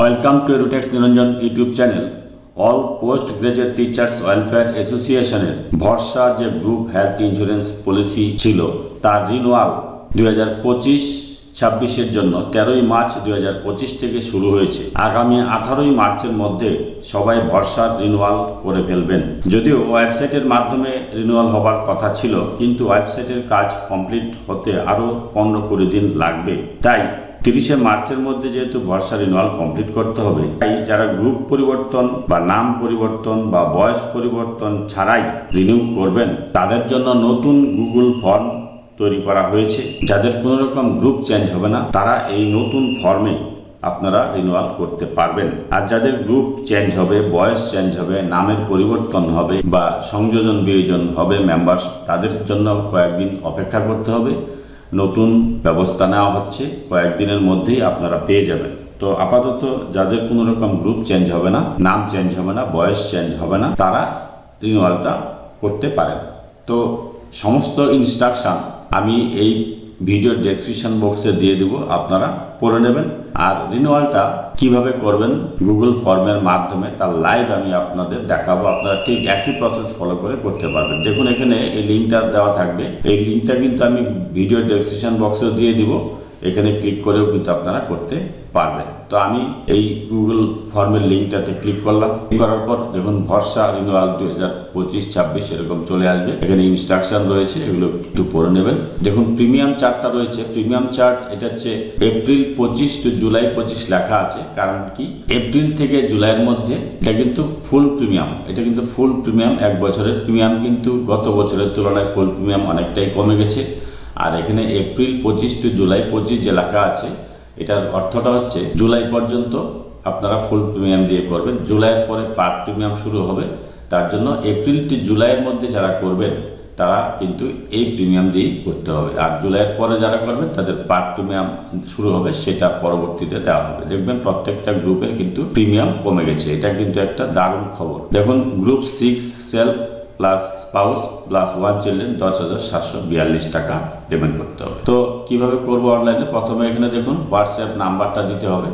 Welcome to Edutex Niranjan YouTube channel. All post graduate teachers welfare অ্যাসোসিয়েশনের ভরসা যে group health insurance policy ছিল, তার রিনুয়াল দুই হাজার পঁচিশ ছাব্বিশের জন্য তেরোই মার্চ দুই হাজার পঁচিশ থেকে শুরু হয়েছে। আগামী আঠারোই মার্চের মধ্যে সবাই ভরসার রিনুয়াল করে ফেলবেন। যদিও ওয়েবসাইটের মাধ্যমে রিনুয়াল হবার কথা ছিল, কিন্তু ওয়েবসাইটের কাজ কমপ্লিট হতে আরও পনেরো কুড়ি দিন লাগবে। তাই তিরিশে মার্চের মধ্যে যেহেতু ভরসা রিনুয়াল কমপ্লিট করতে হবে, তাই যারা গ্রুপ পরিবর্তন বা নাম পরিবর্তন বা বয়স পরিবর্তন ছাড়াই রিনিউ করবেন, তাদের জন্য নতুন গুগল ফর্ম তৈরি করা হয়েছে। যাদের কোনো রকম গ্রুপ চেঞ্জ হবে না, তারা এই নতুন ফর্মে আপনারা রিনুয়াল করতে পারবেন। আর যাদের গ্রুপ চেঞ্জ হবে, বয়স চেঞ্জ হবে, নামের পরিবর্তন হবে বা সংযোজন বিয়োজন হবে মেম্বার্স তাদের জন্য কয়েকদিন অপেক্ষা করতে হবে। নতুন ব্যবস্থা নেওয়া হচ্ছে, কয়েকদিনের মধ্যেই আপনারা পেয়ে যাবেন। তো আপাতত যাদের কোনো রকম গ্রুপ চেঞ্জ হবে না, নাম চেঞ্জ হবে না, বয়স চেঞ্জ হবে না, তারা রিনুয়ালটা করতে পারেন। তো সমস্ত ইনস্ট্রাকশান আমি এই ভিডিওর ডেসক্রিপশন বক্সে দিয়ে দেবো, আপনারা পড়ে নেবেন। আর রিনুয়ালটা কীভাবে করবেন গুগল ফর্মের মাধ্যমে তার লাইভ আমি আপনাদের দেখাবো। আপনারা ঠিক একই প্রসেস ফলো করে করতে পারবেন। দেখুন, এখানে এই লিঙ্কটা দেওয়া থাকবে। এই লিঙ্কটা কিন্তু আমি ভিডিও ডেসক্রিপশন বক্সেও দিয়ে দিব। এখানে ক্লিক করেও কিন্তু আপনারা করতে পারবেন। তো আমি এই গুগল ফর্মের লিঙ্কটাতে ক্লিক করলাম। করার পর দেখুন, ভরসা রিনুয়াল দুই হাজার পঁচিশ, ছাব্বিশ এরকম চলে আসবে। এখানে ইনস্ট্রাকশন রয়েছে, এগুলো একটু পড়ে নেবেন। দেখুন প্রিমিয়াম চার্টটা রয়েছে। প্রিমিয়াম চার্ট এটা হচ্ছে এপ্রিল পঁচিশ টু জুলাই পঁচিশ লেখা আছে। কারণ কি? এপ্রিল থেকে জুলাইয়ের মধ্যে এটা কিন্তু ফুল প্রিমিয়াম এটা কিন্তু ফুল প্রিমিয়াম এক বছরের প্রিমিয়াম কিন্তু গত বছরের তুলনায় ফুল প্রিমিয়াম অনেকটাই কমে গেছে। আর এখানে এপ্রিল পঁচিশ টু জুলাই পঁচিশ যে লেখা আছে, এটার অর্থটা হচ্ছে জুলাই পর্যন্ত আপনারা ফুল প্রিমিয়াম দিয়ে করবেন। জুলাইয়ের পরে পার্ট প্রিমিয়াম শুরু হবে। তার জন্য এপ্রিল টু জুলাইয়ের মধ্যে যারা করবেন, তারা কিন্তু এই প্রিমিয়াম দিয়েই করতে হবে। আর জুলাইয়ের পরে যারা করবেন, তাদের পার্ট প্রিমিয়াম শুরু হবে, সেটা পরবর্তীতে দেওয়া হবে। দেখবেন প্রত্যেকটা গ্রুপের কিন্তু প্রিমিয়াম কমে গেছে। এটা কিন্তু একটা দারুণ খবর। দেখুন group six self plus spouse plus one children দশ হাজার সাতশো বিয়াল্লিশ টাকা পেমেন্ট করতে হবে। তো কীভাবে করব অনলাইনে প্রথমে এখানে দেখুন হোয়াটসঅ্যাপ নাম্বারটা দিতে হবে।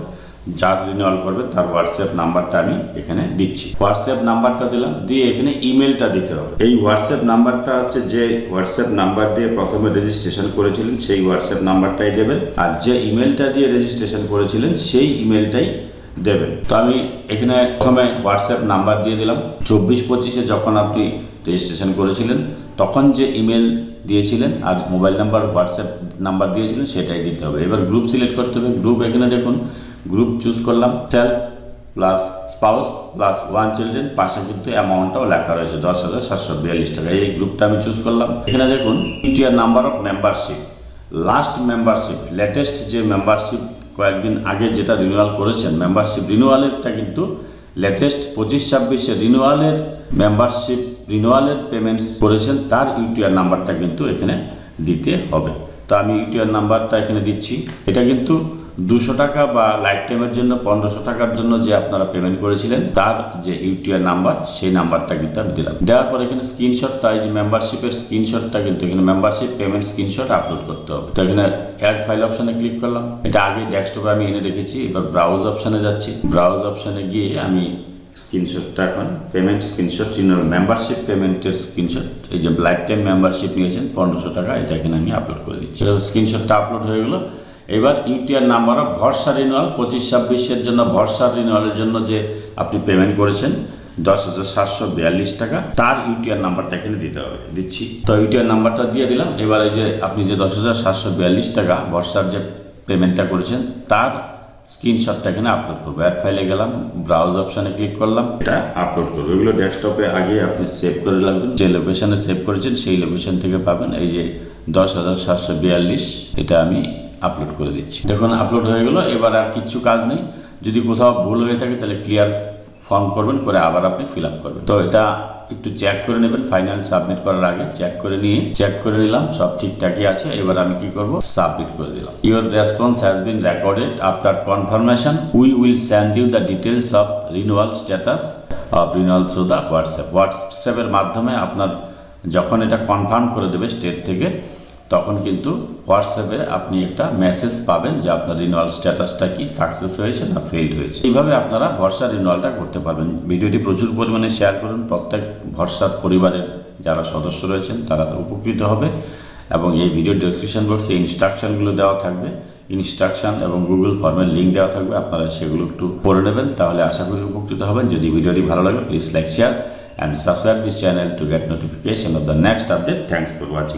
যার রিনিউয়াল করবে, তার হোয়াটসঅ্যাপ নাম্বারটা আমি এখানে দিচ্ছি। হোয়াটসঅ্যাপ নাম্বারটা দিলাম, দিয়ে এখানে ইমেলটা দিতে হবে। এই হোয়াটসঅ্যাপ নাম্বারটা হচ্ছে যে হোয়াটসঅ্যাপ নাম্বার দিয়ে প্রথমে রেজিস্ট্রেশন করেছিলেন, সেই হোয়াটসঅ্যাপ নাম্বারটাই দেবেন। আর যে ইমেলটা দিয়ে রেজিস্ট্রেশন করেছিলেন, সেই ইমেলটাই দেবেন। তো আমি এখানে প্রথমে হোয়াটসঅ্যাপ নাম্বার দিয়ে দিলাম। চব্বিশ পঁচিশে যখন আপনি রেজিস্ট্রেশন করেছিলেন। তখন যে ইমেল দিয়েছিলেন আর মোবাইল নাম্বার হোয়াটসঅ্যাপ নাম্বার দিয়েছিলেন সেটাই দিতে হবে। এবার গ্রুপ সিলেক্ট করতে হবে। গ্রুপ এখানে দেখুন গ্রুপ চুজ করলাম। Self plus spouse plus one children পাশে কিন্তু অ্যামাউন্টটাও লেখা রয়েছে, দশ হাজার সাতশো বিয়াল্লিশ টাকা। এই গ্রুপটা আমি চুজ করলাম। এখানে দেখুন ইন্ডিয়ার number of membership last membership latest যে মেম্বারশিপ কয়েকদিন আগে যেটা রিনিউয়াল করেছেন মেম্বারশিপ রিনিউয়ালেরটা কিন্তু লেটেস্ট পঁচিশ ছাব্বিশে রিনিউয়ালের মেম্বারশিপ রিনিউয়ালের পেমেন্টস করেছেন, তার ইউটিআর নাম্বারটা কিন্তু এখানে দিতে হবে। তো আমি ইউটিআর নাম্বারটা এখানে দিচ্ছি। এটা কিন্তু দুশো টাকা বা লাইফ টাইমের জন্য, পনেরোশো টাকার জন্য যে আপনারা পেমেন্ট করেছিলেন, তার যে ইউটিআর নাম্বার সেই নাম্বারটা কিন্তু আমি দিলাম। দেওয়ার পর এখানে স্ক্রিনশটটা এই যে মেম্বারশিপের স্ক্রিনশটটা কিন্তু এখানে মেম্বারশিপ পেমেন্ট স্ক্রিনশট আপলোড করতে হবে। তো এখানে অ্যাড ফাইল অপশানে ক্লিক করলাম। এটা আগে ডেস্কটপে আমি এনে রেখেছি, এবার ব্রাউজ অপশানে যাচ্ছি। ব্রাউজ অপশানে গিয়ে আমি স্ক্রিনশটটা এখন পেমেন্ট স্ক্রিনশট মেম্বারশিপ পেমেন্টের স্ক্রিনশট এই যে লাইফ টাইম মেম্বারশিপ নিয়েছেন, পনেরোশো টাকা, এটা এখানে আমি আপলোড করে দিচ্ছি। স্ক্রিনশটটা আপলোড হয়ে গেলো। এবার ইউটিআর নাম্বার অফ ভরসা রিনুয়াল পঁচিশ ছাব্বিশের জন্য ভরসা রিনুয়ালের জন্য যে আপনি পেমেন্ট করেছেন, দশ হাজার সাতশো বিয়াল্লিশ টাকা, তার ইউটিআর নাম্বারটা এখানে দিতে হবে। দিচ্ছি। তো ইউটিআর নাম্বারটা দিয়ে দিলাম। এবার এই যে আপনি যে দশ হাজার সাতশো বিয়াল্লিশ টাকা ভরসার যে পেমেন্টটা করেছেন, তার স্ক্রিনশটটা এখানে আপলোড করব। অ্যাড ফাইলে গেলাম ব্রাউজ অপশানে ক্লিক করলাম। এটা আপলোড করব। এগুলো ডেস্কটপে আগে আপনি সেভ করে রাখবেন। যে লোকেশানে সেভ করেছেন, সেই লোকেশন থেকে পাবেন। এই যে দশ হাজার সাতশো বিয়াল্লিশ, এটা আমি আপলোড করে দিচ্ছি। দেখুন আপলোড হয়ে গেলো। এবার আর কিচ্ছু কাজ নেই। যদি কোথাও ভুল হয়ে থাকে, তাহলে ক্লিয়ার ফর্ম করবেন, করে আবার আপনি ফিল করবেন। তো এটা একটু চেক করে নেবেন ফাইনাল সাবমিট করার আগে চেক করে নিয়ে চেক করে নিলাম, সব ঠিকঠাকই আছে। এবার আমি কি করব? সাবমিট করে দিলাম। Your response has been recorded after confirmation we will send you the details of renewal status of renewal through the WhatsApp হোয়াটসঅ্যাপের মাধ্যমে আপনার যখন এটা কনফার্ম করে দেবে স্টেট থেকে তখন কিন্তু হোয়াটসঅ্যাপে আপনি একটা মেসেজ পাবেন যে আপনার রিনুয়াল স্ট্যাটাসটা কি সাকসেস হয়েছে না ফেইল্ড হয়েছে। এইভাবে আপনারা ভরসা রিনুয়ালটা করতে পারবেন। ভিডিওটি প্রচুর পরিমাণে শেয়ার করুন। প্রত্যেক ভরসার পরিবারের যারা সদস্য রয়েছেন, তারা উপকৃত হবে। এবং এই ভিডিও ডেসক্রিপশন বক্সে ইনস্ট্রাকশনগুলো দেওয়া থাকবে। ইনস্ট্রাকশন এবং গুগল ফর্মের লিঙ্ক দেওয়া থাকবে। আপনারা সেগুলো একটু পড়ে নেবেন। তাহলে আশা করি উপকৃত হবেন। যদি ভিডিওটি ভালো লাগে please like share and subscribe this channel to get notification of the next update thanks for watching